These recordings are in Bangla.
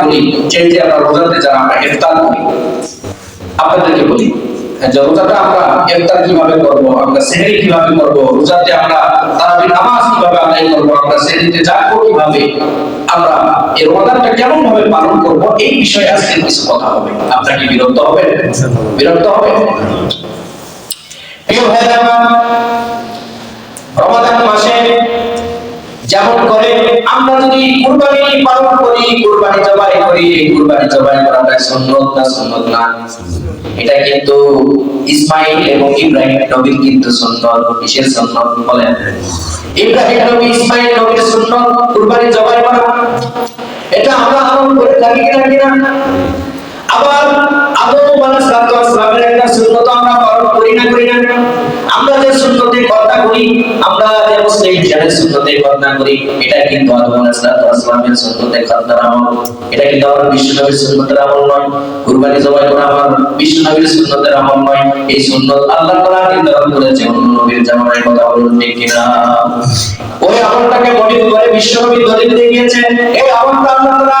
করি এই আমরা রোজাতে যারা আমরা ইফতার করি, আপনাদেরকে বলি যে রোজাটা আমরা ইফতার কীভাবে করব, আমরা সেহরি কীভাবে করব রোজাতে আমরা তারাবি নামাজ কীভাবে আদায় করব, আমরা সেহরিতে জাগবো কীভাবে, আমরা এই রমাদানটা কেমন ভাবে পালন করব, এই বিষয়ে আজকে কিছু কথা হবে। আপনারা কি বিরক্ত হবেন? বিরক্ত হবে প্রিয় ভাইরা রমাদান মাসে যেমন করে, আমরা যদি কুরবানি পালন করি, কুরবানি জবাই করি কুরবানি জবাই করাটা সুন্নত না সুন্নত না? এটা কিন্তু ইসমাইল এবং ইব্রাহিম নবীর কিন্তু সুন্নত, কিসের সুন্নত বলেন? ইব্রাহিম নবী, ইসমাইল নবীর সুন্নত, কুরবানি জবাই করা। এটা আমরা আমল করে থাকি কিনা কিনা? আবার আদম আলাইহিস সালামের একটা সুন্নত আমরা পালন করি না করি না? আমরা যে সুন্নতের কথা করি আমরা যে মুসলিম যাদের সুন্নতের কথা করি এটা কিন্তু আদম আলাইহিস সালামের সুন্নতের কথার আমল। এটা কিন্তু আমার বিশ্ব নবীর সুন্নতের আমল নয়। কুরবানি জবাই করা আমার বিশ্ব নবীর সুন্নতের আমল নয়। এই সুন্নত আল্লাহ তাআলা নির্ধারণ করেছে, অন্য নবীর জামানার কথা বলুন ঠিক কিনা? ওই আমলটাকে মনে করে বিশ্ব নবী দলিল দিয়ে গিয়েছে এই আমলটা আল্লাহ তাআলা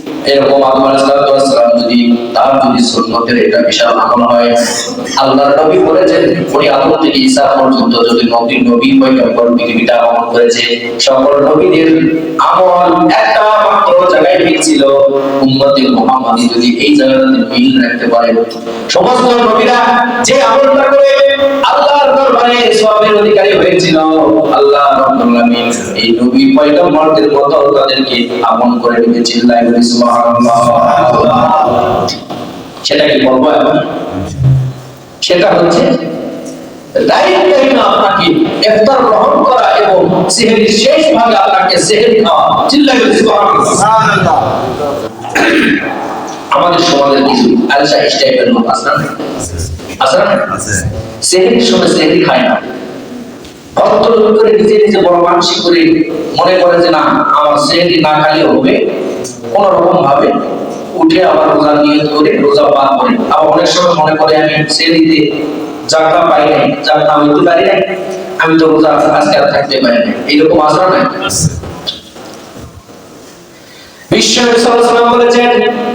এরকম আদম সালাম যদি, তার যদি সুন্নতের এটা বিশাল আমল হয়, আল্লাহর নবী বলেছেন, উনি আদম থেকে ঈসা পর্যন্ত যদি নবী নবী পয়গম্বর পৃথিবীটা আমল করেছে, সকল নবীদের আমল একটা মাত্র জায়গায় মিল ছিল মুহাম্মাদি যদি এই জায়গাটাতে মিল রাখতে পারে। সমস্ত নবীরা যে আমলটা করে আল্লাহর দরবারে অধিকারী হয়েছিল। আল্লাহ রাব্বুল আলামিন এই নবী পয়গম্বরদের মতো তাদেরকে আমল করে নিতে চিল্লায় বলি সুবহানাল্লাহ। সেটা কি বলব এখন? সেটা হচ্ছে টাইম আপনাকে ইফতার গ্রহণ করা এবং সেহরির শেষ ভাগে আপনাকে সেহরি খাওয়া। চিল্লায় বলি সুবহানাল্লাহ। আমাদের সমাজের কিছু আলসা টাইপের লোক আছে না? আছে না? সেহরির সময় সেহরি খায় না। অন্তর করে নিজে নিজে বড় মানসিক করে মনে করে যে না, আমার সেহরি না খাইলে হবে কোন রকম ভাবে উঠে আবার রোজা নিয়ত করে, রোজা পার করে। আবার অনেক সময় মনে করে আমি সেহরিতে জাগা পাই নাই জাগা আমি তো পারি নাই, আমি তো রোজা আজকে আর থাকতে পারি না এইরকম আসা নাই? বিশ্ব বলেছেন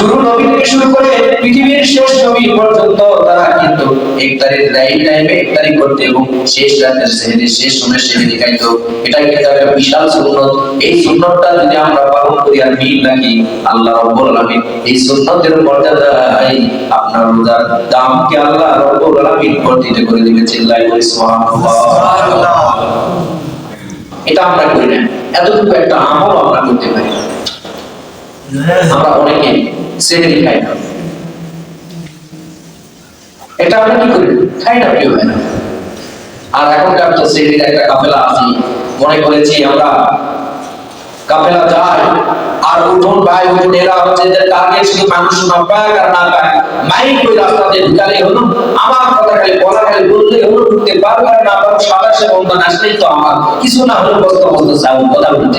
শুরু নবী থেকে শুরু করে পৃথিবীর শেষ নবী পর্যন্ত তারা কিন্তু ইফতারের রাইট টাইমে ইফতারি করতে এবং শেষ রাতের সেহরি শেষ সময় সেহরি খাইতো এটা কিন্তু একটা বিশাল সুন্নত। এই সুন্নতটা যদি আমরা পালন করি আর মিল রাখি, আল্লাহ রাব্বুল আলামিন এই সুন্নতের মর্যাদা এই আপনার রোজার দামকে আল্লাহ রাব্বুল আলামিন বর্ধিত করে দিবে চিল্লাই বলি সুবহানাল্লাহ। এটা আমরা করি না। এতটুকু একটা আমল আমরা করতে পারি। আমরা অনেকে সেহরি খাই না এটা আমরা কি করি? খাই না প্রিয় ভাই আর এখনকার তো সেহরির একটা কাফেলা আছে, মনে করেছি আমরা কাফেলা যায় আর উঠুন ভাই, উঠুন এরা হচ্ছে যে টার্গেট শুধু মানুষ না পায়, আর না পায়। মাইক ওই রাস্তাতে ঢুকালে হলো আমার কথা খালি বলা খালি বললে হলো ঢুকতে পারবে আর না পারবে, সাতাশে বন্ধন আসলেই তো আমার। কিছু না হলে বস্তা বস্তা চাও কথা বলতে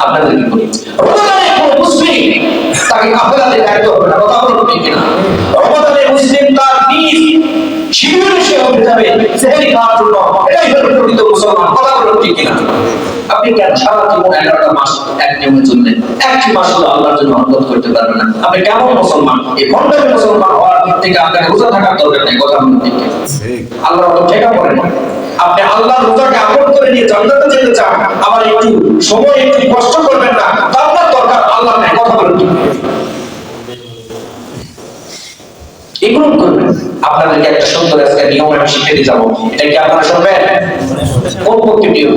আপনাদের কি বলি রমজানে কোনো মুসলিম তাকে কাফেলাতে যাইতে হবে না কথা বলুন ঠিক কিনা? রমজানে মুসলিম তার নিজ শিবিরে সে হতে যাবে সেহেরি খাওয়ার জন্য। এটাই হলো প্রকৃত মুসলমান কথা বলো ঠিক কিনা? আপনি কেন সারা জীবন এগারোটা মাস এক নিয়মে চললেন? একটি মাস হলো আল্লাহর জন্য অনুরোধ করতে পারবেন না। আপনি কেমন মুসলমান? এই ভণ্ডামি মুসলমান হওয়ার দিক থেকে আপনার রোজা থাকার দরকার নেই কথা বলুন ঠিক? আল্লাহ ঠেকা পড়ে না। আপনি আল্লাহর রোজাকে আপন করে নিয়ে জান্নাতে যেতে চান আবার একটু সময়, একটু কষ্ট করবেন না। তা আপনার দরকার আল্লাহ কথা বলুন এগুলো করবেন। আপনাদেরকে একটা সুন্দর আজকে নিয়ম আমি শিখে দিয়ে যাব। এটা কি আপনারা শুনবেন? কোন নিয়ম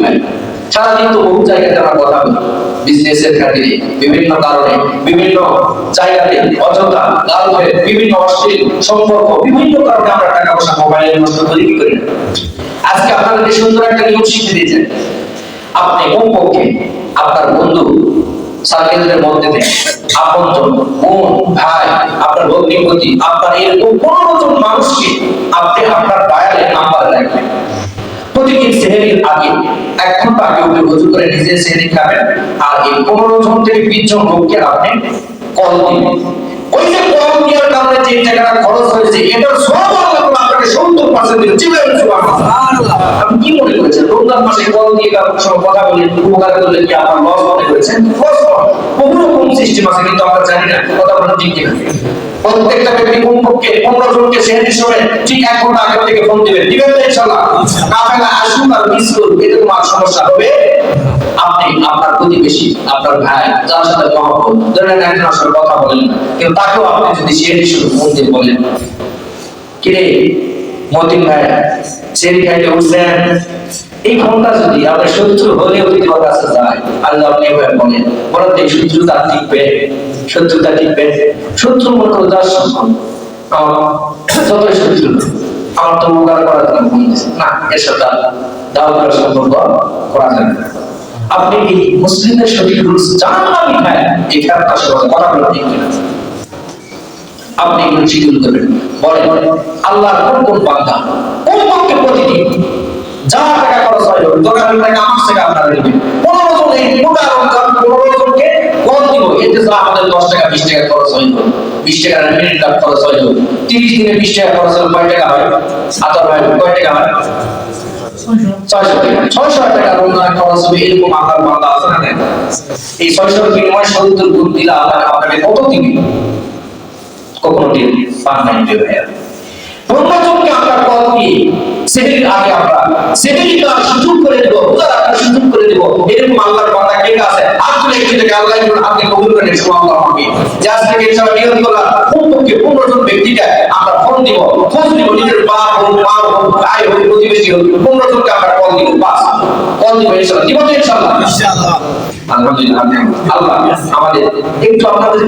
সারাদিন তো বহু জায়গাতে আমরা কথা বলি। খাতিরে বিভিন্ন কারণে, বিভিন্ন জায়গাতে অযথা বিভিন্ন অশ্লীল সম্পর্ক, বিভিন্ন কারণে আমরা টাকা পয়সা মোবাইলে নষ্ট করি করি? আজকে আপনাদেরকে সুন্দর একটা নিয়ম শিখে দিয়েছেন আপনি কোন পক্ষে আপনার বন্ধু মধ্যে থেকে বোন, ভাই, আপনার আপনার এরকম মানুষকে আপনি আপনার নাম্বার রাখবেন প্রতিদিন সেহেরির আগে এক ঘণ্টা আগে উঠে করে নিজে সেহেরি খাবেন আর এই পনেরো জন থেকে বিশ জন লোককে আপনি কল দিবেন। ওই যে কল দেওয়ার কারণে যে খরচ হয়েছে, এটার সব আপনাকে সত্তর পার্সেন্ট আপনি কি মনে করেছেন? রমজান মাসে কল দিয়ে কারোর সঙ্গে কথা বলে উপকার করলে কি আপনার লস মনে করেছেন? লস বহু সিস্টেম আছে কিন্তু আমরা জানি না, কথা বলেন ঠিক কিনা প্রত্যেকটা ব্যক্তি কোন পক্ষে, পনেরো জনকে সেহেরির সময় ঠিক এক ঘণ্টা আগে থেকে ফোন দিবেন। দিবেন তো ইনশাল্লাহ কাফেলা আসুক আর মিস করুক এতে তোমার সমস্যা হবে। আপনি, আপনার প্রতিবেশী, আপনার ভাই, যার সাথে মহব্বত ধরেন একজন আসলে কথা বলেন কিন্তু তাকেও আপনি যদি সেহেরির সময় ফোন দিয়ে বলেন, কিরে মতিন ভাই সেহেরি খাইতে উঠছেন এই ক্ষমতা যদি আপনার শত্রু হলেও যদি কাছে যায়, আল্লাহ আপনি এভাবে বলেন বলেন তো এই শত্রুতা টিকবে শত্রুতা টিকবে। শত্রু মনে করো যার যতই শত্রু আমার তো করার জন্য না এর সাথে দাও করার সম্পর্ক করা যাবে আপনি এই মুসলিমদের মিঠায় এই কথা বলে ঠিক আপনি এগুলো শিডিউল করবেন বলেন, আল্লাহর কোন কোন বান্দা, কোন পক্ষে প্রতিদিন যা টাকা খরচ হয় দোকানের টাকা আমার থেকে আপনারা নেবেন। পনেরো জন এই গোটা রমজান, পনেরো জনকে কল দিব। এতে যা আমাদের দশ টাকা, বিশ টাকা খরচ হইল। বিশ টাকা মিনিট কাপ খরচ হইল। তিরিশ দিনে বিশ টাকা খরচ হলে কয় টাকা হয়? আতর ভাই, কয় টাকা হয়? ছয়শো টাকা। ছয়শো খরচ হবে, এরকম না এই ছয়শোর বিনিময়ে সত্তর গুণ দিলে আপনাকে কত দিবে? কখনো টের পান নাই প্রিয় ভাইয়া ব্রহ্মচর্যকে আমরা কল দিয়ে সেদিন আগে আমরা সেদিন তার সুযোগ করে দেব রোজা রাখার সুযোগ করে দেব। এরকম আল্লাহর কথা কে আছে? আর একটু থেকে আল্লাহ আপনি কবুল করে নেন আল্লাহ আমাকে যে থেকে ইনশাআল্লাহ নিয়ত করলাম কোন পক্ষে পনেরো জন ব্যক্তিকে আমরা ফোন দিব খোঁজ দিব নিজের বাপ হোক মা হোক ভাই হোক প্রতিবেশী হোক পনেরো জনকে আমরা কল দিব বাস। কল দিব ইনশাআল্লাহ দিব তো ইনশাআল্লাহ। ইনশাআল্লাহ আল্লাহ আমাদের একটু আপনাদের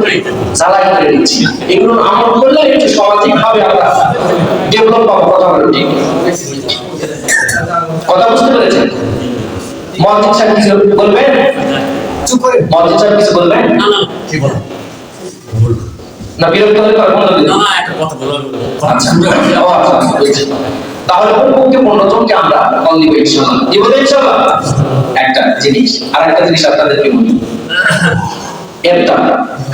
জ্বালাই করে দিচ্ছি। এগুলো আমল করলে একটু সামাজিক ভাবে আমরা ডেভেলপ পাবো কথা বলে ঠিক। কথা বুঝতে পেরেছেন? মসজিদ সাহেব কিছু বলবেন? চুপ করে। মসজিদ সাহেব কিছু বলবেন? না না কি বলো না বিরক্ত হলে একটা। তাহলে পক্ষে আমরা কল দিব ইনশাল্লাহ ইনশাল্লাহ একটা জিনিস আর একটা জিনিস আপনাদেরকে বলি। একটা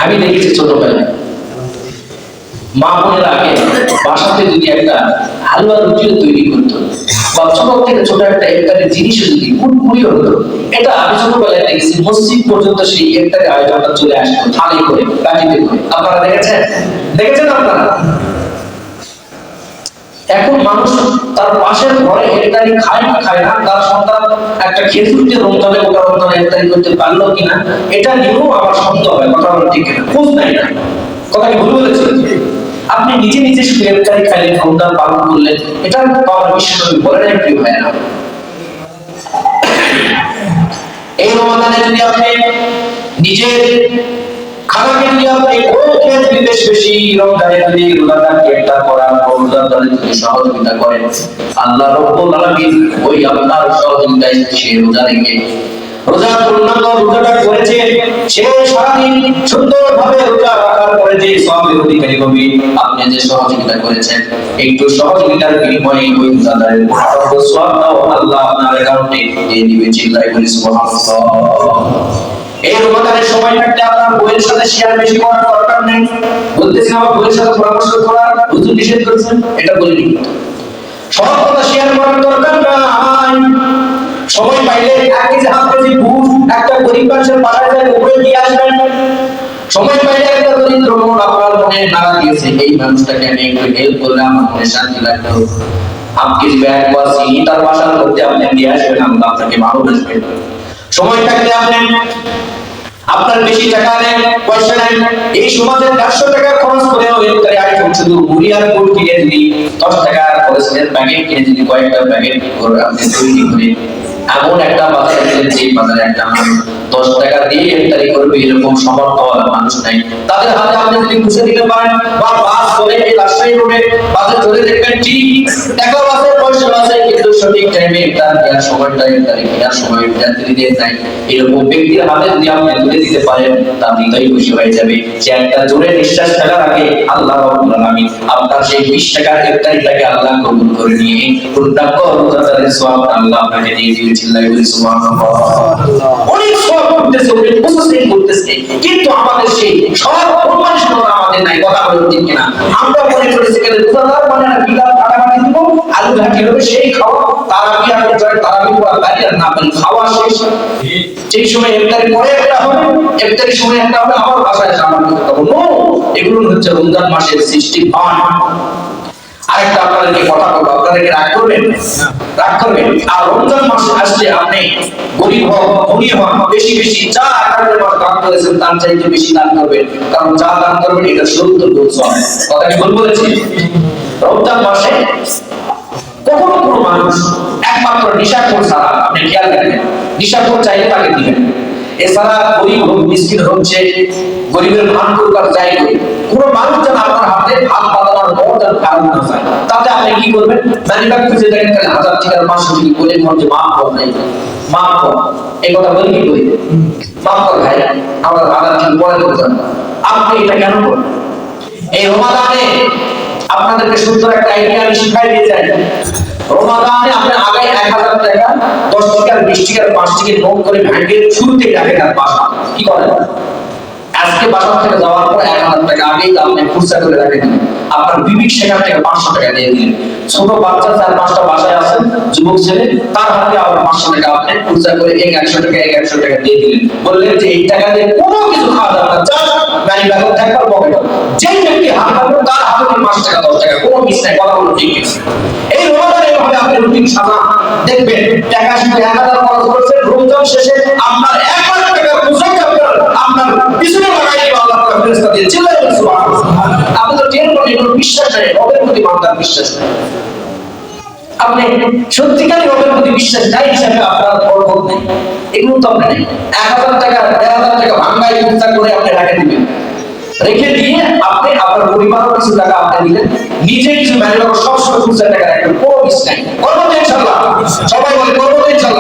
আমি দেখেছি ছোটবেলায়। মা বোনের আগে বাসাতে যদি একটা হালুয়া রুটিও তৈরি করতো বা ছোট থেকে ছোট একটা ইফতারের জিনিসও যদি মুড়মুড়ি হতো এটা আমি ছোটবেলায় দেখেছি। মসজিদ পর্যন্ত সেই ইফতারের আয়োজনটা চলে থালি করে, বাটিতে করে। আপনারা দেখেছেন? দেখেছেন আপনারা? এখন মানুষ তার পাশের ঘরে ইফতারি খায় কি খায় না। তার সন্তান একটা খেজুর দিয়ে রমজানে গোটা রমজানে ইফতারি করতে পারল কিনা, এটা নিয়েও আমার সন্দেহ হয়, কথা বলা ঠিক কিনা। নাই না কথা কি ভুল বলেছি আপনি নিজে নিজে শুধু ইফতারি খাইলেন রমজান পালন করলেন, এটা পাওয়ার বলে নাই, প্রিয় হয় না এই রমাদানে যদি আপনি নিজের খানাকে যদি আপনি কোন বিদেশ বেশি রমজানে যদি রোজাদার গ্রেফতার করার পর করেন। আল্লাহ রব্বুল আলামিন ওই আপনার সহযোগিতায় সে রোজা রেখে রোজা পূর্ণাঙ্গ রোজাটা করেছে, সে সারাদিন সুন্দরভাবে রোজা রাখার পরে যে সবের অধিকারী হবে আপনি যে সহযোগিতা করেছেন, একটু সহযোগিতার বিনিময়ে ওই রোজাদারের সর্ব সওয়াবটাও আল্লাহ আপনার অ্যাকাউন্টে দিয়ে দিবে, চিল্লাই বলি এই রমাদানের সময় আপনার বইয়ের সাথে শেয়ার বেশি করার দরকার নেই? বলতেছি আমার বইয়ের সাথে পরামর্শ করার হুজুর নিষেধ করেছেন, এটা বলিনি। সব কথা শেয়ার করার দরকার নাই। সময় পাইলে এক কেজি হাফ কেজি বুট একটা গরিব মানুষের পাড়ায় যায় উপরে দিয়ে আসবেন। সময় পাইলে একটা দরিদ্র মন আপনার মনে নাড়া দিয়েছে, এই মানুষটাকে আমি একটু হেল্প করলে আমার মনে শান্তি হাফ কেজি ব্যাগ বা চিনি, তার বাসার মধ্যে আপনি দিয়ে আসবেন আল্লাহ আপনাকে ভালোবাসবেন সময় থাকলে আপনি আপনার বেশি টাকা নেন, পয়সা নেন, এই সমাজে চারশো টাকা খরচ করে আইটেম শুধু মুড়ি আর কিনে দিলি দশ টাকার খরচের প্যাকেট কিনে দিলি কয়েকটা প্যাকেট করে আপনি তৈরি করে এমন একটা বাজার দিলেন যে বাজারে একটা দশ টাকা দিয়ে ইফতারি করবে, এরকম সমর্থ মানুষ নাই। তাদের হাতে আপনি যদি বুঝে দিতে পারেন, বা বাস করে এই রাজশাহী রোডে বাসে চলে দেখবেন ঠিক টাকা বাসে পয়সা বাসে কিন্তু সঠিক টাইমে ইফতার দেওয়ার সময়টা ইফতারি কেনার সময় যাত্রী দিয়ে নাই এরকম ব্যক্তির হাতে যদি আপনি তুলে দিতে পারেন, তার হৃদয় খুশি হয়ে যাবে। যে একটা জোরে নিঃশ্বাস ফেলার আগে আল্লাহ আলামিন আপনার সেই 20 টাকার ইফতারিটাকে আল্লাহ কবুল করে নিয়ে পূর্ণাঙ্গ রোজাদারের সওয়াব আল্লাহ আপনাকে দিয়ে দিবে চিল্লাই বলি সুবহানাল্লাহ। অনেক সওয়াব করতেছে, অনেক প্রসেসিং করতেছে, কিন্তু আমাদের সেই সব প্রমাণ শোনা আমাদের নাই, কথা বলে ঠিক কিনা। আমরা মনে করেছি কেন রোজাদার মানে না বিলাল কাটাকাটি দিব আলু ঘাটি হবে সেই খাওয়া তারাবি আর জয় তারাবি পড়া বাড়ি আর না পারি খাওয়া শেষ। সেই সময় ইফতারি পরে একটা হবে ইফতারির সময় একটা হবে, আবার বাসায় এসে করতে হবে নো, এগুলো হচ্ছে রমজান মাসের সৃষ্টি ফান আরেকটা আপনাদেরকে কথা বলব আপনাদেরকে রাগ করবেন? রাগ করবেন? আর রমজান মাস আসলে আপনি গরিব হন ধনী হন বেশি বেশি যা মাস দান করেছেন তার চাইতে বেশি দান করবেন। কারণ যা দান করবেন এটা সত্তর গুণ সব কথা কি ভুল বলেছি? রমজান মাসে কখনো কোনো মানুষ একমাত্র নিশাখোর ছাড়া আপনি খেয়াল রাখবেন নিশাখোর চাইলে তাকে দিবেন। এছাড়া গরিব হোক মিসকিন হচ্ছে গরিবের ভান করবার চাইলে কোনো মানুষ যেন আপনার হাতে আপনাদেরকে সুন্দর একটা আমি শিখাই দিয়ে যাই রমাদানে আপনি আগে এক হাজার টাকা, দশ টাকার বিশ টাকার পাঁচ টাকার নোট করে ব্যাংকের শুরুতে আর বাসা। কি করেন? আজকে বাসা থেকে যাওয়ার পর এক হাজার টাকা আগেই আপনি খুচরা করে রেখে দিলেন। আপনার বিবিক সেখান থেকে পাঁচশো টাকা দিয়ে দিলেন। ছোট বাচ্চা চার পাঁচটা বাসায় আছেন যুবক ছেলে, তার হাতে আবার পাঁচশো টাকা আপনি খুচরা করে এক একশো টাকা, এক একশো টাকা দিয়ে দিলেন। বললেন যে, এই টাকা দিয়ে কোনো কিছু খাওয়া যাবে না, যা গাড়ি ব্যাগ থাকবার পকেট যেই ব্যক্তি হাত পাবেন তার হাতে পাঁচ টাকা, দশ টাকা, কোনো মিস নাই, কথা বলো ঠিক আছে। এই রমাদান এভাবে আপনি রুটিন সাজা দেখবেন, টাকা শুধু এক হাজার খরচ করছেন রমজান শেষে আপনার রেখে দিয়ে আপনি আপনার পরিবারের কিছু টাকা আপনি দিলেন। নিজে কিছু ম্যানেজার খুচরা টাকা রাখবেন কোনো মিস নাই। সবাই বলে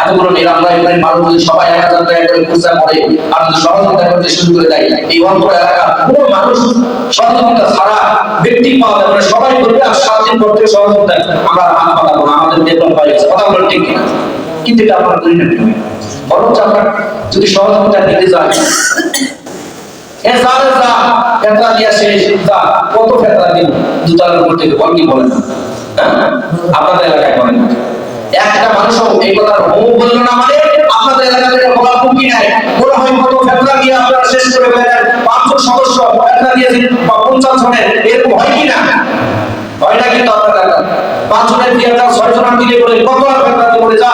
এতগুলো মানুষ যদি সবাই করে আর যদি সহযোগিতা করতে শুরু করে দেয়। এই এলাকা মানুষ সহযোগিতা ছাড়া ব্যক্তি পাওয়া যাবে সবাই করবে আর সহযোগিতা আমরা হাত না, আমাদের কথা বলেন ঠিক কিনা? কিন্তু এটা আপনার করি না বরঞ্চ আপনার যদি সহযোগিতা দিতে যায় এ যাবে যা ফেতরা দিয়া শেষ যা, কত দিন। থেকে বল হ্যাঁ? আপনাদের এলাকায় বলেন। একটা মানুষ এই কথা হো বলল না মানে আপনাদের এলাকা থেকে বলা হুমকি নাই। মনে হয় কত ফেতরা দিয়ে আপনারা শেষ করে ফেলেন। পাঁচজন সদস্য ফেতরা দিয়েছেন বা পঞ্চাশ জনের, এরকম হয় কি না? হয় না কিন্তু আপনার পাঁচ জনের দিয়ে যাও ছয় জনের দিকে বলে কত ফেতরা দিয়ে বলে যা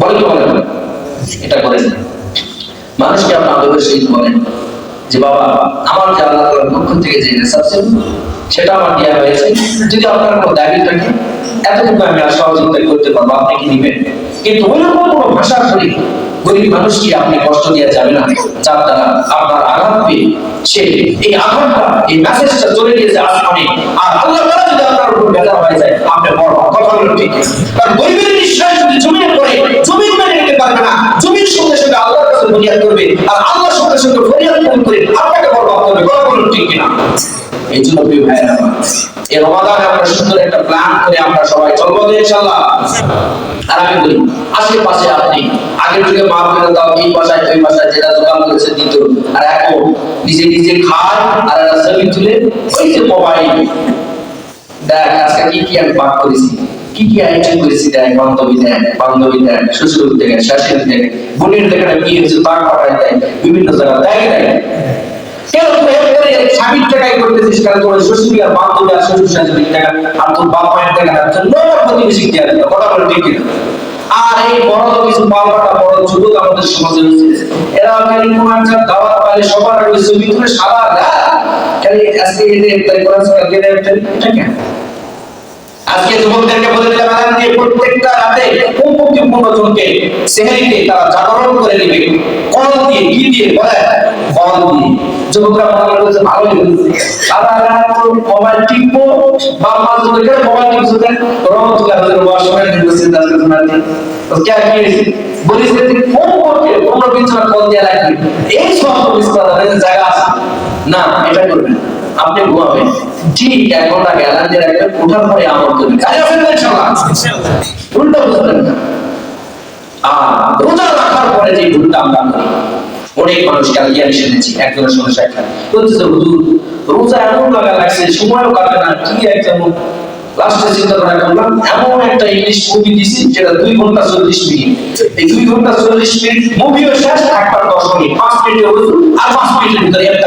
বলে কি বলেন। এটা করেন। মানুষকে আপনি আদবের বলেন। যে বাবা, আমার যে আল্লাহ তাআলার পক্ষ থেকে যে রিসার্চেন সেটা আমার দেওয়া হয়েছে। যদি আপনার কোনো দাবি থাকে, এতটুকু আমি আর সহযোগিতা করতে পারব, আপনি কি দিবেন কিন্তু ওইরকম কোনো ভাষা ধরে গরিব মানুষকে আপনি কষ্ট দেওয়া যাবে না। যার দ্বারা আপনার আঘাত পেয়ে সে এই আঘাতটা, এই মেসেজটা চলে গিয়েছে আসমানে আর আল্লাহ যদি আপনার উপর বেজার হয়ে যায়, আপনি বড় কথা বলেন ঠিক। কারণ গরিবের নিঃশ্বাস যদি জমিনে পড়ে জমিন মেনে নিতে পারবে না জমির সঙ্গে সঙ্গে আল্লাহর কাছে ফরিয়াদ করবে। আর আল্লাহর সঙ্গে সঙ্গে ফরিয়াদ কবুল করে আপনাকে বরবাদ করবে। কথা বলুন ঠিক কিনা? এই জন্য প্রিয় ভাইয়েরা, এই রমাদানে আমরা সুন্দর একটা প্ল্যান করে আমরা সবাই চলবো ইনশাআল্লাহ। আর আমি বলি, আশেপাশে আপনি আগের যুগে মা করে দাও, এই বাসায়, ওই বাসায় যেটা দোকান করেছে দিত। আর এখন নিজে নিজে খায় আর একটা ছবি তুলে, ওই যে মোবাইল। দেখ, আজকে কি কি আমি পাক করেছি। কি কি আইটেম করেছি দেখ, বান্ধবী দেখ বান্ধবী দেখ শ্বশুর দেখে শাশুড়ি দেখে, বোনের দেখে কি হয়েছে তার পাঠায় দেয়, বিভিন্ন জায়গা তোর শ্বশুরি আর এই বড় সমাজে এরা সবার আজকে যুবকদেরকে বলে দিলাম, আগামী দিয়ে প্রত্যেকটা রাতে কমপক্ষে পনেরো জনকে সেহেরিতে তারা জাগরণ করে দিবে কল দিয়ে, কি দিয়ে বলে কল দিয়ে। যুবকরা মনে হয়েছে। সারা রাত মোবাইল বা মাঝে মধ্যে মোবাইল টিপছো দেন রহমতুল্লাহ হাজার ওয়াশমেন্ট বসে দাঁড়িয়ে তোমার তো কে কি যে বিশ কল দিয়ে এই সব বিস্তার জায়গা আছে। না, এটা করবেন না। আপনি ঘুমাবেন ঠিক এক ঘণ্টা গ্যালান দিয়ে রাখবেন ওঠার পরে আমল করবেন। কাজে আসেন না ইনশাআল্লাহ উল্টা বুঝবেন না। আর রোজা রাখার পরে যে ভুলটা আমরা করি অনেক মানুষ কালকে আমি শুনেছি একজনের সঙ্গে সাক্ষাৎ। বলতেছে হুজুর রোজা এমন লাগা লাগছে সময়ও কাটে না কি একটা লাস্টে চিন্তা করা করলাম এমন একটা ইংলিশ মুভি দিছি যেটা দুই ঘণ্টা চল্লিশ মিনিট। এই দুই ঘণ্টা চল্লিশ মিনিট মুভিও শেষ একবার দশ মিনিট পাঁচ মিনিটে হুজুর আর পাঁচ মিনিটের ভিতরে একটা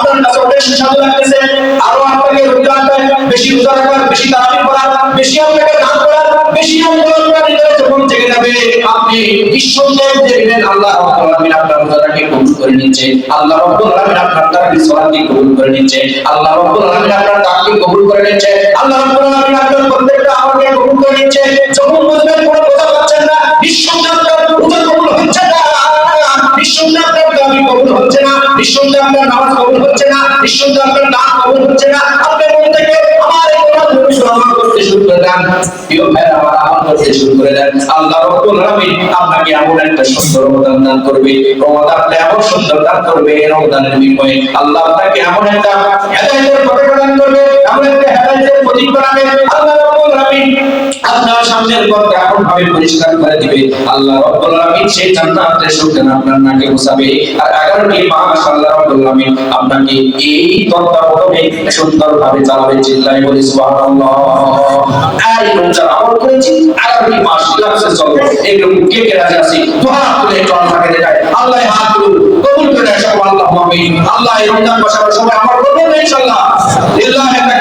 আপনার অনেক সুস্বাদু লাগতেছে আরও আপনাকে রমজানটা বেশি রোজা রাখার, বেশি তারাবি করার, বেশি আপনাকে দান করার, বেশি করার হৃদয়ে যখন জেগে যাবে, আপনি নিঃসন্দেহে দেখবেন আল্লাহ আলামিন আপনার রোজাটাকে কবুল করে নিচ্ছে, আল্লাহ রাব্বুল আপনার তারাবি সালাতকে কবুল করে নিচ্ছে, আল্লাহ রাব্বুল আপনার তাককে কবুল করে নিচ্ছে, আল্লাহ রাব্বুল আপনার প্রত্যেকটা আমলকে কবুল করে নিচ্ছে, যখন নিঃসন্দেহে আপনার নামাজ কবুল হচ্ছে না, নিঃসন্দেহে আপনার দান কবুল হচ্ছে না। আপনি মন থেকে আমার এই কথাগুলো শ্রবণ করতে শুরু করে দেন। প্রিয় ভাইরা, আমার আমল করতে শুরু করে দেন। আল্লাহ রাব্বুল আলামিন আপনাকে এমন একটা সুন্দর রমজান দান করবে। রমজানটা এমন সুন্দর দান করবে, এই রমজানের বিনিময়ে আল্লাহ আপনাকে এমন একটা হেদায়েতের পতাকা দান করবে, এমন একটা হেদায়েতের প্রতীক বানাবে। আল্লাহ রাব্বুল আলামিন আপনার সামনের পথকে ভাবে পরিষ্কার করে দিবে। আল্লাহ রাব্বুল আলামিন সেই জান্নাতের আপনার নাকে আর মাস আল্লাহ রাব্বুল আলামিন আপনাকে এই তত্ত্বাবধানে চালাবে চিল্লাই বলি আর আমল করেছি মাস লাগছে চলো এগুলো কে কে রাজি আছি? একটু আল্লাহকে দেখায়। আল্লাহ হাত তুলুন, কবুল করে সব আল্লাহ আমিন। আল্লাহ সবাই আমল করব না ইনশাআল্লাহ। লিল্লাহি